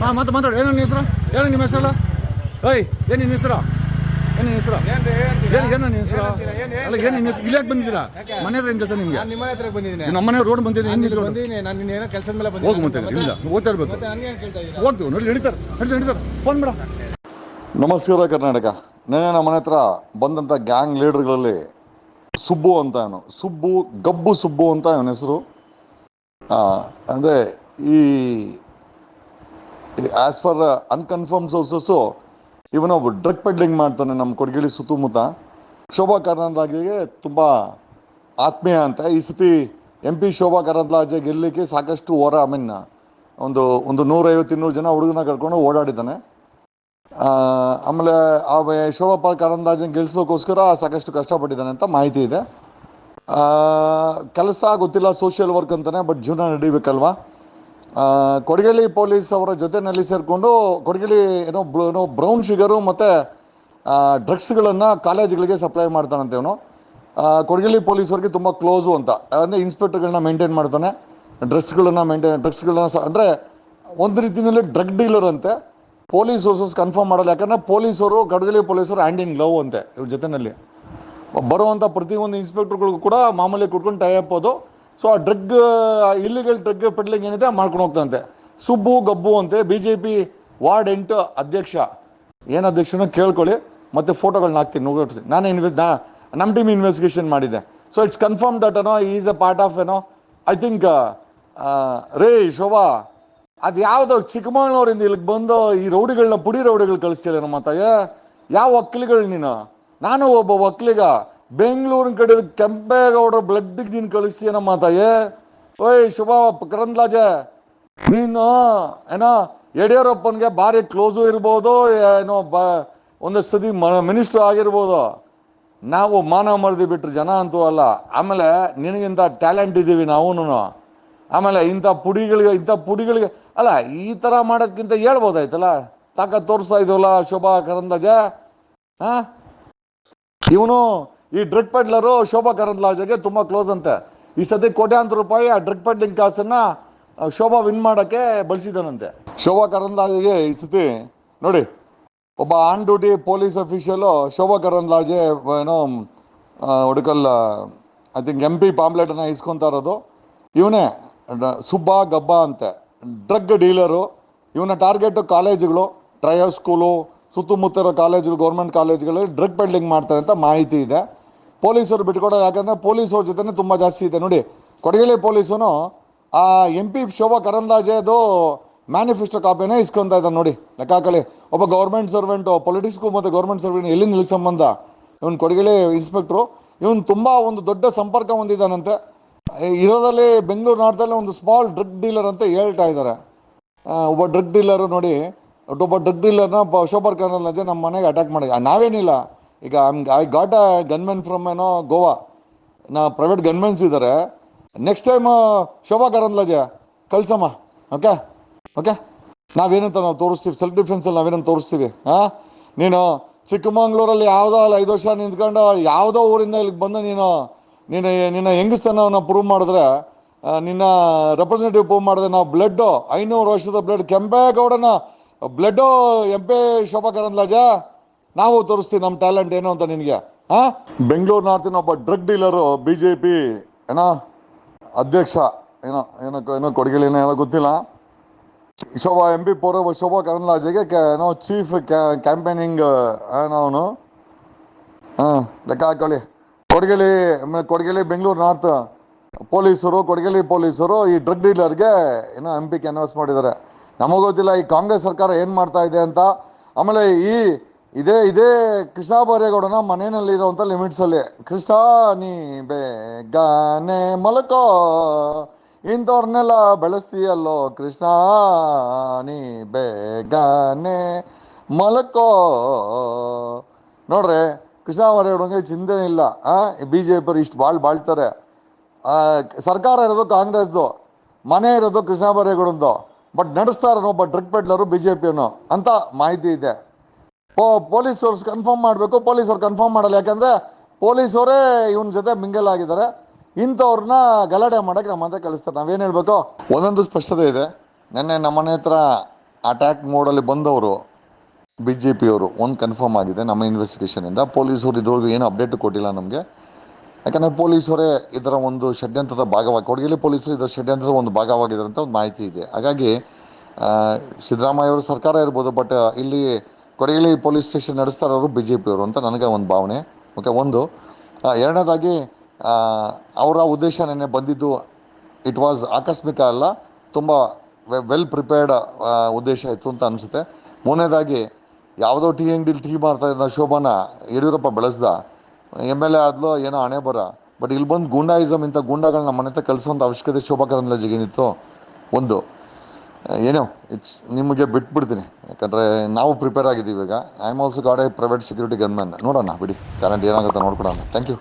ಹಾಂ ಮತ್ತೆ ಮಾತಾಡು. ಏನು ನಿಮ್ಮ ಹೆಸರು? ಏನು ನಿಮ್ಮ ಹೆಸರಲ್ಲ? ಐ ಏನು ನಿನ್ನ ಹೆಸರು? ಏನು ನಿನ್ನ ಹೆಸರು? ಏನು ಏನು ನಿನ್ನ ಹೆಸರು? ಅಲ್ಲ ಏನು ನಿನ್ನ ಹೆಸರು? ಇಲ್ಲಿಯಾಗಿ ಬಂದಿದ್ದೀರಾ? ಮನೆ ಹತ್ರ ಏನು ಕೆಲಸ ನಿಮಗೆ. ನಿಮ್ಮ ಮನೆ ಹತ್ರ ಬಂದಿದ್ದೀನಿ. ನಮ್ಮ ಮನೆ ರೋಡ್ ಬಂದಿದೆ ಏನು ರೋಡ್. ನಾನು ನಿನ್ನ ಏನೋ ಕೆಲಸದ ಮೇಲೆ ಹೋಗಿ ಬಂದಿದ್ದೀನಿ ಮತ್ತೆ ಇಲ್ಲ ಓದ್ತಾ ಇರ್ಬೇಕು. ಹೋಗ್ತೀವಿ ನೋಡಿ ನಡೀತಾರೆ ನಡೀತಾರೆ ನಡೀತಾರೆ. ಫೋನ್ ಬೇಡ ನಮಸ್ಕಾರ ಕರ್ನಾಟಕ. ನೆನೆ ನಮ್ಮ ಮನೆ ಹತ್ರ ಬಂದಂಥ ಗ್ಯಾಂಗ್ ಲೀಡರ್ಗಳಲ್ಲಿ ಸುಬ್ಬು ಅಂತ ಅವನು. ಸುಬ್ಬು ಗಬ್ಬು ಸುಬ್ಬು ಅಂತ ಅವನ ಹೆಸರು. ಅಂದರೆ ಈ ಆ್ಯಸ್ ಫಾರ್ ಅನ್ಕನ್ಫರ್ಮ್ ಸೋರ್ಸಸ್ಸು ಇವನು ಡ್ರಗ್ ಪೆಡ್ಲಿಂಗ್ ಮಾಡ್ತಾನೆ ನಮ್ಮ ಕೊಡಗಿಳಿ ಸುತ್ತಮುತ್ತ. ಶೋಭಾ ಕರಂದ್ಲಾಜೆಗೆ ತುಂಬ ಆತ್ಮೀಯ ಅಂತ. ಈ ಸತಿ ಎಂ ಪಿ ಶೋಭಾ ಕರಂದ್ಲಾಜೆ ಗೆಲ್ಲಲಿಕ್ಕೆ ಸಾಕಷ್ಟು ಹೋರ ಐ ಮೀನ್ ಒಂದು ಒಂದು ನೂರೈವತ್ತು ಇನ್ನೂರು ಜನ ಹುಡುಗನ ಕರ್ಕೊಂಡು ಓಡಾಡಿದ್ದಾನೆ. ಆಮೇಲೆ ಆ ಶೋಭಾ ಕರಂದಾಜನ್ ಗೆಲ್ಸೋಕ್ಕೋಸ್ಕರ ಸಾಕಷ್ಟು ಕಷ್ಟಪಟ್ಟಿದ್ದಾನೆ ಅಂತ ಮಾಹಿತಿ ಇದೆ. ಕೆಲಸ ಗೊತ್ತಿಲ್ಲ ಸೋಷಿಯಲ್ ವರ್ಕ್ ಅಂತಾನೆ ಬಟ್ ಜೀವನ ನಡಿಬೇಕಲ್ವಾ? ಆ, ಕೊಡಗೇಳಿ ಪೊಲೀಸ್ ಅವರ ಜೊತೆನಲ್ಲಿ ಸೇರಿಕೊಂಡು ಕೊಡಗೇಳಿ ಏನೋ ಏನೋ ಬ್ರೌನ್ ಶುಗರು ಮತ್ತು ಡ್ರಗ್ಸ್ಗಳನ್ನು ಕಾಲೇಜ್ಗಳಿಗೆ ಸಪ್ಲೈ ಮಾಡ್ತಾನಂತೆ ಇವನು. ಆ, ಕೊಡಗೇಳಿ ಪೊಲೀಸವ್ರಿಗೆ ತುಂಬ ಕ್ಲೋಸು ಅಂತ. ಅಂದರೆ ಇನ್ಸ್ಪೆಕ್ಟರ್ಗಳನ್ನ ಮೇಂಟೈನ್ ಮಾಡ್ತಾನೆ. ಡ್ರಗ್ಸ್ಗಳನ್ನ ಮೇಂಟೈನ್ ಡ್ರಗ್ಸ್ಗಳನ್ನ ಸ ಅಂದರೆ ಒಂದು ರೀತಿಯಲ್ಲಿ ಡ್ರಗ್ ಡೀಲರ್ ಅಂತೆ. ಪೊಲೀಸ್ ಸೋರ್ಸಸ್ ಕನ್ಫರ್ಮ್ ಮಾಡಲ್ಲ. ಯಾಕಂದರೆ ಪೊಲೀಸರು ಕಡಗಲಿ ಪೊಲೀಸರು ಆ್ಯಂಡ್ ಇನ್ ಲವ್ ಅಂತೆ ಇವ್ರ ಜೊತೆನಲ್ಲಿ. ಬರುವಂಥ ಪ್ರತಿಯೊಂದು ಇನ್ಸ್ಪೆಕ್ಟರ್ಗಳಿಗೂ ಕೂಡ ಮಾಮೂಲಿ ಕುಟ್ಕೊಂಡು ಟೈ ಹಾಕೋದು ಸೊ ಆ ಡ್ರಗ್ ಇಲ್ಲಿಗಲ್ ಡ್ರಗ್ ಪೆಡ್ಲಿಂಗ್ ಏನಿದೆ ಮಾಡ್ಕೊಂಡು ಹೋಗ್ತಂತೆ. ಸುಬ್ಬು, ಗಬ್ಬು ಅಂತೆ ಬಿ ಜೆ ಪಿ ವಾರ್ಡ್ ಎಂಟು ಅಧ್ಯಕ್ಷ. ಏನು ಅಧ್ಯಕ್ಷನ ಕೇಳ್ಕೊಳ್ಳಿ, ಮತ್ತೆ ಫೋಟೋಗಳನ್ನ ಹಾಕ್ತೀನಿ, ನೋಡಿ ನಾನು ಇನ್ವೆಸ್ ನಮ್ಮ ಟೀಮ್ ಇನ್ವೆಸ್ಟಿಗೇಷನ್ ಮಾಡಿದೆ ಸೊ ಇಟ್ಸ್ ಕನ್ಫರ್ಮ್ ದಟ್ ಅನೋ ಈಸ್ ಅ ಪಾರ್ಟ್ ಆಫ್ ಏನೋ ಐ ಥಿಂಕ್ ರೇ, ಶೋಭಾ, ಅದು ಯಾವುದೋ ಚಿಕ್ಕಮಗಳೂರಿಂದ ಇಲ್ಲಿಗೆ ಬಂದು ಈ ರೌಡಿಗಳನ್ನ ಪುಡಿ ರೌಡಿಗಳು ಕಳಿಸ್ತಿಲ್ಲ ನಮ್ಮ ಯಾವ ಒಕ್ಕಲಿಗಳು ನೀನು? ನಾನು ಒಬ್ಬ ಒಕ್ಕಲಿಗ ಬೆಂಗಳೂರಿನ ಕಡೆ ಕೆಂಪೇಗೌಡರ ಬ್ಲಡ್ಗೆ ನೀನು ಕಳಿಸ್ತೀಯ ನಮ್ಮ ತಾಯೇ ಓಯ್ ಶುಭ ಕರಂದ್ಲಾಜೆ. ನೀನು ಏನೋ ಯಡಿಯೂರಪ್ಪನಿಗೆ ಭಾರಿ ಕ್ಲೋಸು ಇರ್ಬೋದು, ಏನೋ ಬ ಒಂದಷ್ಟು ಸತಿ ಮಿನಿಸ್ಟ್ರ್ ಆಗಿರ್ಬೋದು. ನಾವು ಮಾನ ಮರದಿ ಬಿಟ್ಟರು ಜನ ಅಂತೂ ಅಲ್ಲ. ಆಮೇಲೆ ನಿನಗಿಂತ ಟ್ಯಾಲೆಂಟ್ ಇದ್ದೀವಿ ನಾವೂನು ಆಮೇಲೆ ಇಂಥ ಪುಡಿಗಳಿಗೆ ಇಂಥ ಪುಡಿಗಳಿಗೆ, ಅಲ್ಲ, ಈ ಥರ ಮಾಡೋದಕ್ಕಿಂತ ಹೇಳ್ಬೋದಾಯ್ತಲ್ಲ? ತಾಕ ತೋರಿಸ್ತಾ ಇದ್ದೀವಲ್ಲ ಶೋಭಾ ಕರಂದಾಜ ಹಾಂ? ಇವನು ಈ ಡ್ರಗ್ ಪೆಡ್ಲರು ಶೋಭಾ ಕರಂದ್ಲಾಜೆಗೆ ತುಂಬ ಕ್ಲೋಸ್ ಅಂತೆ. ಈ ಸತಿ ಕೋಟ್ಯಾಂತರ ರೂಪಾಯಿ ಆ ಡ್ರಗ್ ಪೆಡ್ಲಿಂಗ್ ಕಾಸನ್ನ ಶೋಭಾ ವಿನ್ ಮಾಡೋಕ್ಕೆ ಬಳಸಿದಾನಂತೆ. ಶೋಭಾ ಕರಂದ್ಲಾಜೆಗೆ ಈ ಸತಿ, ನೋಡಿ, ಒಬ್ಬ on duty police official Shobha Karandlaje ಏನೋ ಹುಡುಕಲ್ ಐ ಥಿಂಕ್ ಎಂ ಪಿ ಪಾಂಪ್ಲೆಟನ್ನು ಇಸ್ಕೊತಾ ಇರೋದು. ಇವನೇ ಸುಬ್ಬ ಗಬ್ಬ ಅಂತೆ. ಡ್ರಗ್ ಡೀಲರು ಇವನ ಟಾರ್ಗೆಟು ಕಾಲೇಜುಗಳು ಟ್ರಯಲ್ ಸ್ಕೂಲು ಸುತ್ತಮುತ್ತ ಇರೋ ಕಾಲೇಜುಗಳು ಗೌರ್ಮೆಂಟ್ ಕಾಲೇಜುಗಳಲ್ಲಿ ಡ್ರಗ್ ಪೆಡ್ಲಿಂಗ್ ಮಾಡ್ತಾರೆ ಅಂತ ಮಾಹಿತಿ ಇದೆ. ಪೊಲೀಸರು ಬಿಟ್ಕೊಡೋ ಯಾಕಂದರೆ ಪೊಲೀಸವ್ರ ಜೊತೆನೇ ತುಂಬ ಜಾಸ್ತಿ ಇದೆ. ನೋಡಿ ಕೊಡಗೇಳಿ ಪೊಲೀಸನು ಆ ಎಂ ಪಿ ಶೋಭಾ ಕರಂದಾಜೆದು ಮ್ಯಾನಿಫೆಸ್ಟೋ ಕಾಪಿನೇ ಇಸ್ಕೊಂತ ಇದ್ದಾನೆ ನೋಡಿ. ಲೆಕ್ಕ ಹಾಕಲಿ ಒಬ್ಬ ಗೌರ್ಮೆಂಟ್ ಸರ್ವೆಂಟು ಪೊಲಿಟಿಕ್ಸ್ಗೂ ಮತ್ತು ಗೌರ್ಮೆಂಟ್ ಸರ್ವೆಂಟ್ ಎಲ್ಲಿ ನಿಲ್ಲಿ ಸಂಬಂಧ? ಇವನು ಕೊಡಗೇಳಿ ಇನ್ಸ್ಪೆಕ್ಟ್ರು ಇವನು ತುಂಬ ಒಂದು ದೊಡ್ಡ ಸಂಪರ್ಕ ಹೊಂದಿದ್ದಾನಂತೆ. ಇರೋದಲ್ಲಿ ಬೆಂಗಳೂರು ನಾರ್ದಲ್ಲಿ ಒಂದು ಸ್ಮಾಲ್ ಡ್ರಗ್ ಡೀಲರ್ ಅಂತ ಹೇಳ್ತಾ ಇದ್ದಾರೆ. ಒಬ್ಬ ಡ್ರಗ್ ಡೀಲರು ನೋಡಿ, ಒಬ್ಬ ಡ್ರಗ್ ಡೀಲರ್ನ ಶೋಭರ್ ಕರಂದಾಜೆ ನಮ್ಮ ಮನೆಗೆ ಅಟ್ಯಾಕ್ ಮಾಡಿ ನಾವೇನಿಲ್ಲ. ಈಗ I got a gunmen from ಏನೋ ಗೋವಾ ನಾ ಪ್ರೈವೇಟ್ ಗನ್ಮೆನ್ಸ್ ಇದ್ದಾರೆ ನೆಕ್ಸ್ಟ್ ಟೈಮ್ ಶೋಭಾ ಕರಂದ್ಲಾಜೆ, ಕಳ್ಸಮ್ಮ ಓಕೆ ಓಕೆ ನಾವೇನಂತ ನಾವು ತೋರಿಸ್ತೀವಿ ಸೆಲ್ಫ್ ಡಿಫೆನ್ಸಲ್ಲಿ ನಾವೇನಂತ ತೋರಿಸ್ತೀವಿ ಹಾಂ ನೀನು ಚಿಕ್ಕಮಂಗ್ಳೂರಲ್ಲಿ ಯಾವುದೋ ಅಲ್ಲಿ ಐದು ವರ್ಷ ನಿಂತ್ಕೊಂಡು ಯಾವುದೋ ಊರಿಂದ ಇಲ್ಲಿಗೆ ಬಂದು ನೀನು ನೀನು, ನಿನ್ನ ಹೆಂಗಸ್ತನವನ್ನು ಪ್ರೂವ್ ಮಾಡಿದ್ರೆ ನಿನ್ನ ರೆಪ್ರೆಸೆಂಟೇಟಿವ್ ಪ್ರೂವ್ ಮಾಡಿದ್ರೆ ನಾವು ಬ್ಲಡ್ಡು ಐನೂರು ವರ್ಷದ blood ಕೆಂಪೇಗೌಡನ blood M P Shobha Karandlaje ನಾವು ತೋರಿಸ್ತೀವಿ ನಮ್ಮ ಟ್ಯಾಲೆಂಟ್ ಏನು ಅಂತ ನಿನಗೆ, ಹಾಂ? ಬೆಂಗಳೂರು ನಾರ್ತಿನ ಒಬ್ಬ drug dealer B J P ಏನೋ, ಅಧ್ಯಕ್ಷ, ಏನೋ ಏನೋ ಏನೋ ಕೊಡುಗೆಲೇನೋ ಏನೋ ಗೊತ್ತಿಲ್ಲ. ಶೋಭಾ ಎಂ ಪಿ ಪೌರ ಶೋಭಾ ಕರಂದ್ಲಾಜೆಗೆ ಏನೋ ಚೀಫ್ ಕ್ಯಾಂಪೇನಿಂಗ್ ಅವನು. ಹಾಂ, ಲೆಕ್ಕ ಹಾಕೊಳ್ಳಿ. ಕೊಡಗೇಲಿ ಕೊಡಗಲಿ ಬೆಂಗಳೂರು ನಾರ್ತ್ ಪೊಲೀಸರು, ಕೊಡಗೇಲಿ ಪೊಲೀಸರು ಈ ಡ್ರಗ್ ಡೀಲರ್ಗೆ ಏನೋ ಎಂ ಪಿ ಕ್ಯಾನ್ವಾಸ್ ಮಾಡಿದ್ದಾರೆ. ನಮಗೆ ಗೊತ್ತಿಲ್ಲ, ಈ ಕಾಂಗ್ರೆಸ್ ಸರ್ಕಾರ ಏನು ಮಾಡ್ತಾ ಇದೆ ಅಂತ. ಆಮೇಲೆ ಈ ಇದೇ ಇದೇ ಕೃಷ್ಣ ಇರುವಂತ ಲಿಮಿಟ್ಸ್ ಲಿಮಿಟ್ಸಲ್ಲಿ ಕೃಷ್ಣ, ನೀ ಬೇಗನೆ ಮಲಕೋ, ಇಂಥವ್ರನ್ನೆಲ್ಲ ಬೆಳೆಸ್ತೀಯಲ್ಲೋ, ಕೃಷ್ಣ, ನೀ ಬೇಗನೆ ಮಲಕೋ. ನೋಡ್ರಿ ಕೃಷ್ಣ ಬರೇಗೌಡಂಗೆ ಇಲ್ಲ ಬಿ ಜೆ ಪಿ ಇಷ್ಟು ಬಾಳ್ ಬಾಳ್ತಾರೆ. ಸರ್ಕಾರ ಇರೋದು ಕಾಂಗ್ರೆಸ್ದು, ಮನೆ ಇರೋದು ಕೃಷ್ಣ ಬರೇಗೌಡಂದು ಬಟ್ ನಡೆಸ್ತಾ ಇರೋನು ಒಬ್ಬ ಡ್ರಗ್ ಪೆಡ್ಲರು ಬಿ ಜೆ ಪಿಯನ್ನು ಅಂತ ಮಾಹಿತಿ ಇದೆ. ಪೋ ಪೊಲೀಸವ್ರು ಕನ್ಫರ್ಮ್ ಮಾಡಬೇಕು, ಪೊಲೀಸವ್ರು ಕನ್ಫರ್ಮ್ ಮಾಡಲ್ಲ. ಯಾಕಂದರೆ ಪೊಲೀಸವರೇ ಇವನ ಜೊತೆ ಮಿಂಗಲ್ ಆಗಿದ್ದಾರೆ. ಇಂಥವ್ರನ್ನ ಗಲಾಟೆ ಮಾಡೋಕ್ಕೆ ನಮ್ಮ ಹತ್ರ ಕಳಿಸ್ತಾರೆ. ನಾವೇನು ಹೇಳಬೇಕು? ಒಂದೊಂದು ಸ್ಪಷ್ಟತೆ ಇದೆ. ನೆನ್ನೆ ನಮ್ಮನೆ ಹತ್ರ ಅಟ್ಯಾಕ್ ಮೋಡಲ್ಲಿ ಬಂದವರು ಬಿ ಜೆ ಪಿಯವರು ಒಂದು ಕನ್ಫರ್ಮ್ ಆಗಿದೆ ನಮ್ಮ ಇನ್ವೆಸ್ಟಿಗೇಷನಿಂದ ಪೊಲೀಸರು ಇದ್ರೊಳಗೆ ಏನು ಅಪ್ಡೇಟ್ ಕೊಟ್ಟಿಲ್ಲ ನಮಗೆ. ಯಾಕಂದರೆ ಪೊಲೀಸರೇ ಇದರ ಒಂದು ಷಡ್ಯಂತ್ರದ ಭಾಗವಾಗಿ, ಕೊಡಗಿಲಿ ಪೊಲೀಸರು ಇದರ ಷಡ್ಯಂತ್ರದ ಒಂದು ಭಾಗವಾಗಿದ್ದಾರೆ ಅಂತ ಒಂದು ಮಾಹಿತಿ ಇದೆ. ಹಾಗಾಗಿ ಸಿದ್ದರಾಮಯ್ಯ ಅವರ ಸರ್ಕಾರ ಇರ್ಬೋದು ಬಟ್ ಇಲ್ಲಿ ಕೊಡಗಿಲಿ ಪೊಲೀಸ್ ಸ್ಟೇಷನ್ ನಡೆಸ್ತಾ ಇರೋರು ಬಿ ಜೆ ಪಿಯವರು ಅಂತ ನನಗೆ ಒಂದು ಭಾವನೆ. ಓಕೆ, ಒಂದು. ಎರಡನೇದಾಗಿ ಅವರ ಉದ್ದೇಶ ನೆನ್ನೆ ಬಂದಿದ್ದು ಇಟ್ ವಾಸ್ ಆಕಸ್ಮಿಕ ಅಲ್ಲ, ತುಂಬ ವೆಲ್ ಪ್ರಿಪೇರ್ಡ್ ಉದ್ದೇಶ ಇತ್ತು ಅಂತ ಅನಿಸುತ್ತೆ. ಮೂರನೇದಾಗಿ, ಯಾವುದೋ ಟೀ ಅಂಗಡಿಲಿ ಟೀ ಮಾಡ್ತಾ ಇದ್ದ ಶೋಭಾನ ಯಡಿಯೂರಪ್ಪ ಬೆಳೆಸ್ದ. ಎಂ ಎಲ್ ಎ ಆದ್ಲೋ ಏನೋ ಹಣೆ ಬರ. ಬಟ್ ಇಲ್ಲಿ ಬಂದು ಗೂಂಡಾಯಿಸಮ್ ಇಂಥ ಗೂಂಡಾಗಳನ್ನ ಮನೆ ಹತ್ರ ಕಳಿಸೋಂಥ ಅವಶ್ಯಕತೆ ಶೋಭಾ ಕರಂದ್ಲಾಜಿಗೆ ಏನಿತ್ತು. ಒಂದು. ಏನೋ ಇಟ್ಸ್ ನಿಮಗೆ ಬಿಟ್ಬಿಡ್ತೀನಿ. ಯಾಕಂದರೆ ನಾವು ಪ್ರಿಪೇರ್ ಆಗಿದ್ದೀವಿ ಈಗ. I am also got a private security gunman ನೋಡೋಣ ಬಿಡಿ. ಕರೆಂಟ್ ಏನಾಗುತ್ತೆ ನೋಡ್ಕೊಡೋಣ ಥ್ಯಾಂಕ್ ಯು